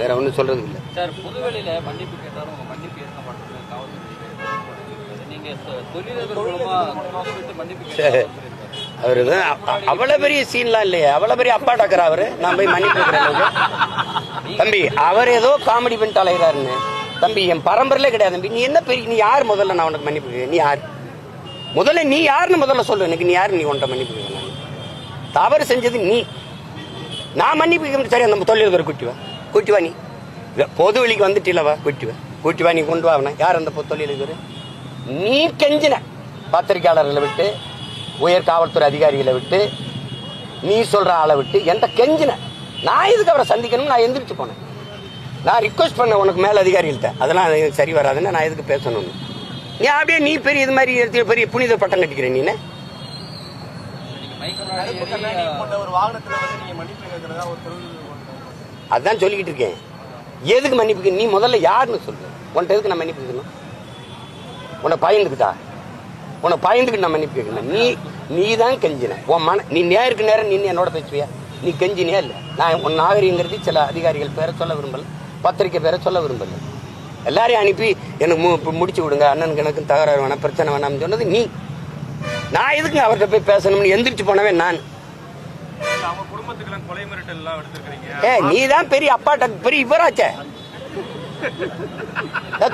வேற ஒன்றும் சொல்றதுக்கு இல்லை. சார் புதுவெளியில மன்னிப்பு கேட்டாலும் உங்க மன்னிப்பு ஏற்க மாட்டேங்குது காவல்துறை நீங்க தொ- தொழிலதிபர் மூலமா விட்டு மன்னிப்பு கேட்டாலும் அவரு தான் அ- அவ்வளவு பெரிய சீன்லாம் இல்லையே. அவ்வளவு பெரிய அப்பா டாக்கர் அவரு. நான் போய் மன்னிப்பு. தம்பி அவர் ஏதோ காமெடி பண்ணிட்டு அலைகிறாருன்னு தம்பி என் பரம்பரையிலே கிடையாது தம்பி. நீ என்ன பெரிய நீ யார்? முதல்ல நான் உனக்கு மன்னிப்பு? நீ யார்? முதல்ல நீ யாருன்னு முதல்ல சொல்லு. எனக்கு நீ யாரு? நீ உன்ட்ட மன்னிப்பு தவறு செஞ்சது நீ. நான் மன்னிப்பு சரி அந்த தொழிலதிபர் கூட்டிவா கூட்டிவா நீ இல்ல, பொது வெளிக்கு வந்துட்டில்லவா கூட்டிவா. கூட்டிவா நீ கொண்டு வா அவனை. யார் அந்த பொ- தொழிலதிபர் நீ கெஞ்சின. பத்திரிக்கையாளர்களை விட்டு உயர் காவல்துறை அதிகாரிகளை விட்டு நீ சொல்ற ஆளை விட்டு என்கிட்ட கெஞ்சின. நான் எதுக்கு அவரை சந்திக்கணும் நான் எந்திரிச்சு போனேன். நான் ரிக்வஸ்ட் பண்ணேன் உனக்கு மேல அதிகாரிகள்கிட்ட. அதெல்லாம் எனக்கு சரி வராதுன்னு நான் எதுக்கு பேசணும்னு. நீ அப்படியே நீ பெரிய இது மாதிரி பெரிய புனித பட்டம் கட்டிக்கிறேன் நீ ஒரு வாகனத்துல வந்து நீங்க மன்னிப்பு கேட்கறதா ஒரு தொழில் அதான் சொல்லிக்கிட்டு இருக்கேன். எதுக்கு மன்னிப்புக்கு நீ முதல்ல யாருன்னு சொல்லு. உன்கிட்ட எதுக்கு நான் மன்னிப்பு கேட்கணும்? உன்னை பயந்துக்கிட்டா? உன்னை பயந்துக்கிட்டு நான் மன்னிப்பு கேட்கணும். நீ நீ தான் கெஞ்சின. உன் மன நீ நேருக்கு நேரம் நீ என்னோட பேசுவியா? நீ கெஞ்சினியா இல்லை? நான் உன் நாகரிகங்கிறது சில அதிகாரிகள் பேரை சொல்ல விரும்பல பத்திரிக்கை பேரை சொல்ல விரும்பல. எல்லாரையும் அனுப்பி எனக்கு மு- முடிச்சு விடுங்க அண்ணனுக்கு எனக்கு தகராறு வேணாம் பிரச்சனை வேணாம்னு சொன்னது நீ. நான் எதுக்கு அவர்கிட்ட போய் பேசணும்னு எந்திரிச்சு போனவே நான்? ஏ நீ தான் பெரிய அப்பாட்ட பெரிய இவராச்சே.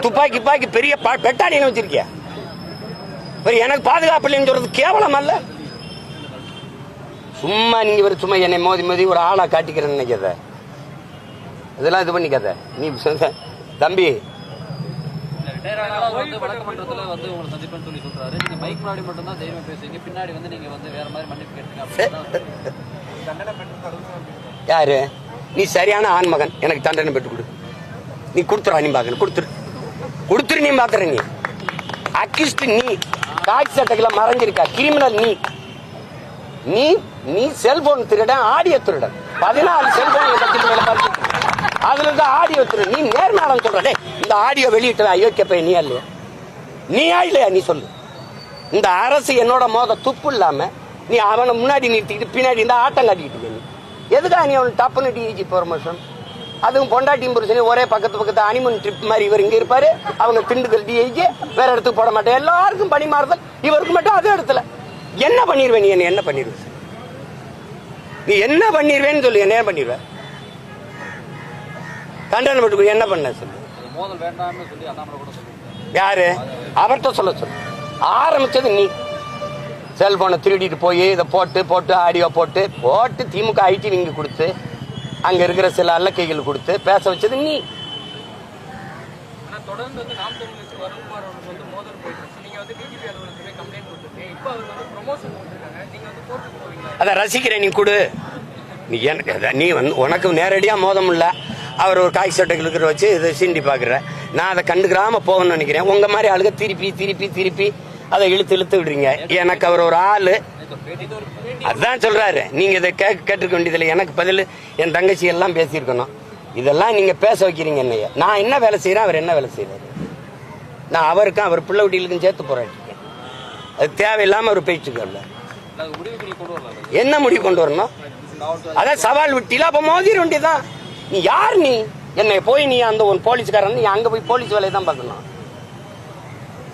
துப்பாக்கி துப்பாக்கி பெரிய பெட்டாடி வச்சிருக்கிய? பெரிய எனக்கு பாதுகாப்பு இல்லைன்னு சொல்றது கேவலம் அல்ல. சும்மா நீங்க ஒரு சும்மா என்னை மோதி மோதி ஒரு ஆளா காட்டிக்கிறேன்னு நினைக்காத. இதெல்லாம் இது பண்ணிக்காத. நீ தம்பி வந்து வந்து உங்களை சந்திப்பேன்னு சொல்லி முன்னாடி பின்னாடி வந்து வந்து மாதிரி மன்னிப்பு யாரு? நீ சரியான ஆண்மகன் எனக்கு தண்டனை பெற்று கொடு. நீ கொடுத்துரு நீ பாக்கணும் கொடுத்துரு. கொடுத்துரு நீ பாக்குற நீ. அக்கிஸ்ட் நீ காட்சி சட்டத்தில் மறைஞ்சிருக்கா. கிரிமினல் நீ. நீ நீ செல்போன் திருடன் ஆடியோ திருடன். பதினாலு செல்போன் கட்டிட்டு வேலை அதுல இருந்து ஆடியோ திரு நீ நேர்மையாளன் சொல்றே. இந்த ஆடியோ வெளியிட்ட அயோக்கிய பையன் நீ இல்லையா? நீயா இல்லையா? நீ சொல்லு. இந்த அரசு என்னோட மோத துப்பு இல்லாம நீ அவனை முன்னாடி நிறுத்திக்கிட்டு பின்னாடி இந்த ஆட்டம் காட்டிக்கிட்டு நீ. எதுக்கா நீ அவன் டப்புன்னு டிஜி ப்ரொமோஷன் அதுவும் பொண்டாட்டி புருஷனையும் ஒரே பக்கத்து பக்கத்து அனிமன் ட்ரிப் மாதிரி இவர் இங்க இருப்பாரு. அவங்க திண்டுக்கல் டிஐஜி வேற இடத்துக்கு போட மாட்டேன். எல்லாருக்கும் பணி மாறுதல். இவருக்கு மட்டும் அதே இடத்துல என்ன பண்ணிடுவேன் நீ? என்ன என்ன பண்ணிடுவேன் நீ என்ன பண்ணிடுவேன்னு சொல்லி. என்ன பண்ணிடுவேன் தண்டனை பட்டு என்ன பண்ண சொல்லு? யாரு? அவர்கிட்ட சொல்ல சொல்லு. ஆரம்பிச்சது நீ. செல்போனை திருடிட்டு போய் இதை போட்டு போட்டு ஆடியோ போட்டு போட்டு திமுக ஐடி நீங்க கொடுத்து அங்க இருக்கிற சில அல்லக்கைகள் கொடுத்து பேச வச்சது நீ. ஆனா தொடர்ந்து வந்து நாம் தமிழருக்கு வருண்குமார் அவருக்கு வந்து மோதல் போயிட்டு இருக்கு. நீங்க வந்து டிஜிபி அலுவலகத்துக்கு கம்ப்ளைண்ட் கொடுத்துருக்கீங்க இப்போ அவர் வந்து ப்ரொமோஷன் கொடுத்துருக்காங்க. நீங்க வந்து கோர்ட்டுக்கு போவீங்களா? அதை ரசிக்கிறேன் நீ கொடு. நீ எனக்கு அதான் நீ வந்து உனக்கு நேரடியாக மோதம் இல்லை அவர் ஒரு காய் சட்டை இருக்கிற வச்சு இதை சீண்டி பார்க்குற நான் அதை கண்டுக்கிறாம போகணும்னு நினைக்கிறேன். உங்க மாதிரி ஆளுங்க திருப்பி திருப்பி திருப்பி அதை இழுத்து இழுத்து விடுறீங்க. எனக்கு அவர் ஒரு ஆளு. அதான் சொல்றாரு. நீங்க இதை கேட்க கேட்டுக்க வேண்டியதில்லை. எனக்கு பதில் என் தங்கச்சி எல்லாம் பேசியிருக்கணும். இதெல்லாம் நீங்க பேச வைக்கிறீங்க என்னைய. நான் என்ன வேலை செய்யறேன் அவர் என்ன வேலை செய்யறாரு நான் அவருக்கும் அவர் பிள்ளை குட்டிகளுக்கும் சேர்த்து போராட்டிருக்கேன் அது தேவையில்லாம ஒரு பேச்சுக்கல என்ன முடிவு கொண்டு வரணும்? அதான் சவால் விட்டில? அப்ப மோதிர வேண்டியதான் நீ யார் நீ? என்னை போய் நீ அந்த ஒரு போலீஸ்காரன் நீ அங்கே போய் போலீஸ் வேலையை தான் பார்க்கணும்.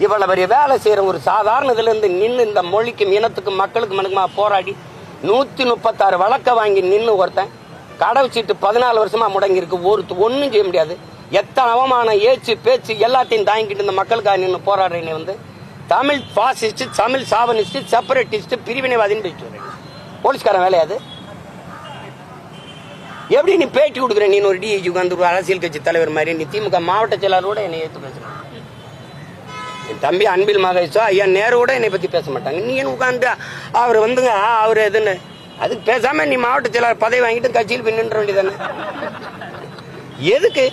இவ்வளவு பெரிய வேலை செய்கிற ஒரு சாதாரண இதுலேருந்து நின்று இந்த மொழிக்கும் இனத்துக்கும் மக்களுக்கும் மனுக்குமா போராடி நூற்றி முப்பத்தாறு வழக்கை வாங்கி நின்று ஒருத்தன் கடை சீட்டு பதினாலு வருஷமா முடங்கியிருக்கு. ஒரு ஒன்றும் செய்ய முடியாது. எத்தனை அவமானம் ஏச்சு பேச்சு எல்லாத்தையும் தாங்கிட்டு இந்த மக்களுக்காக நின்று போராடுறேன்னு வந்து Tamil fascist Tamil chauvinist separatist பிரிவினைவாதின்னு பேசிட்டு வரேன் போலீஸ்காரன் வேலையாது எப்படி நீ பேட்டி கொடுக்குற? நீ ஒரு டிஐஜி உட்காந்து ஒரு அரசியல் கட்சி தலைவர் மாதிரி. நீ திமுக மாவட்ட செயலாளரோட என்னை ஏற்று பேசுற. என் தம்பி அன்பில் மகேஷோ ஐயா நேரோட என்னை பத்தி பேச மாட்டாங்க. நீ என்ன உட்காந்து அவர் வந்துங்க அவர் எதுன்னு? அதுக்கு பேசாம நீ மாவட்ட செயலாளர் பதவி வாங்கிட்டு கட்சியில் போய் நின்ற வேண்டியதானே எதுக்கு?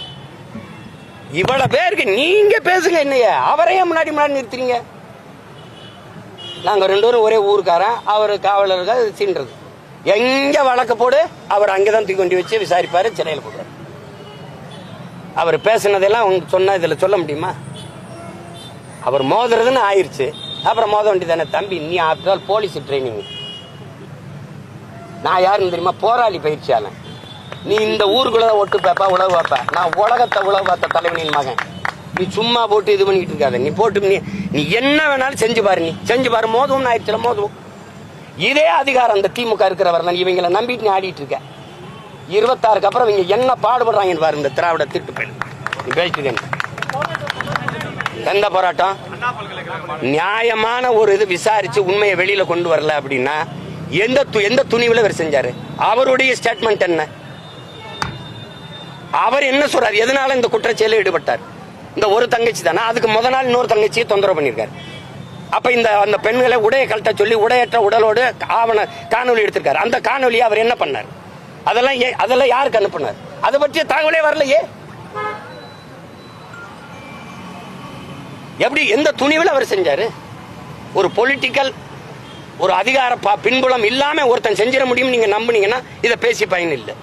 இவ்வளவு பேருக்கு நீங்க பேசுங்க என்னைய. அவரையே முன்னாடி முன்னாடி நிறுத்துறீங்க? நாங்கள் ரெண்டு பேரும் ஒரே ஊருக்காரன் அவர் காவலர்கள் சீன்றது. எங்க வழக்க போடு? அவர் அங்கதான் தூக்கி கொண்டு வச்சு விசாரிப்பாரு சிறையில் போடுவார். அவர் பேசினதெல்லாம் அவங்க சொன்ன இதுல சொல்ல முடியுமா? அவர் மோதுறதுன்னு ஆயிடுச்சு அப்புறம் மோத வேண்டியதானே தம்பி? நீ ஆஃப்டர் ஆல் போலீஸ் ட்ரைனிங் நான் யாருன்னு தெரியுமா? போராளி பயிற்சியாளன். நீ இந்த ஊருக்குள்ள ஒட்டு பேப்பா உழவு வைப்ப நான் உலகத்தை உழவு பார்த்த தலைவனின் மகன். நீ சும்மா போட்டு இது பண்ணிக்கிட்டு இருக்காத. நீ போட்டு நீ நீ என்ன வேணாலும் செஞ்சு பாரு நீ. செஞ்சு பாரு. மோதுவோம்னு ஆயிடுச்சுல மோதுவோம். இதே அதிகாரம் அந்த திமுக இருக்கிறவர் தான் இவங்களை நம்பிட்டு நீ ஆடிட்டு இருக்க. இருபத்தாறுக்கு அப்புறம் இவங்க என்ன பாடுபடுறாங்கன்னு பாரு இந்த திராவிட திட்டு பெண் பேசிட்டு எந்த போராட்டம்? நியாயமான ஒரு இது விசாரிச்சு உண்மையை வெளியில கொண்டு வரல அப்படின்னா எந்த து- எந்த துணிவுல இவர் செஞ்சாரு? அவருடைய ஸ்டேட்மெண்ட் என்ன? அவர் என்ன சொல்றாரு? எதனால இந்த குற்றச்செயலில் ஈடுபட்டார்? இந்த ஒரு தங்கச்சி தானே? அதுக்கு முத நாள் இன்னொரு தங்கச்சியை தொந்தரவு பண்ணியிருக்காரு. அப்ப இந்த அந்த பெண்களை உடைய கழட்ட சொல்லி உடையற்ற உடலோடு ஆவண காணொலி எடுத்திருக்காரு. அந்த காணொலியை அவர் என்ன பண்ணார்? அதெல்லாம் ஏ- அதெல்லாம் யாருக்கு அனுப்புனார்? அதை பற்றிய தகவலே வரலையே. எப்படி எந்த துணிவில் அவர் செஞ்சாரு? ஒரு பொலிட்டிக்கல் ஒரு அதிகார பின்புலம் இல்லாம ஒருத்தன் செஞ்சிட முடியும் நீங்க நம்புனீங்கன்னா இதை பேசி பயன் இல்லை.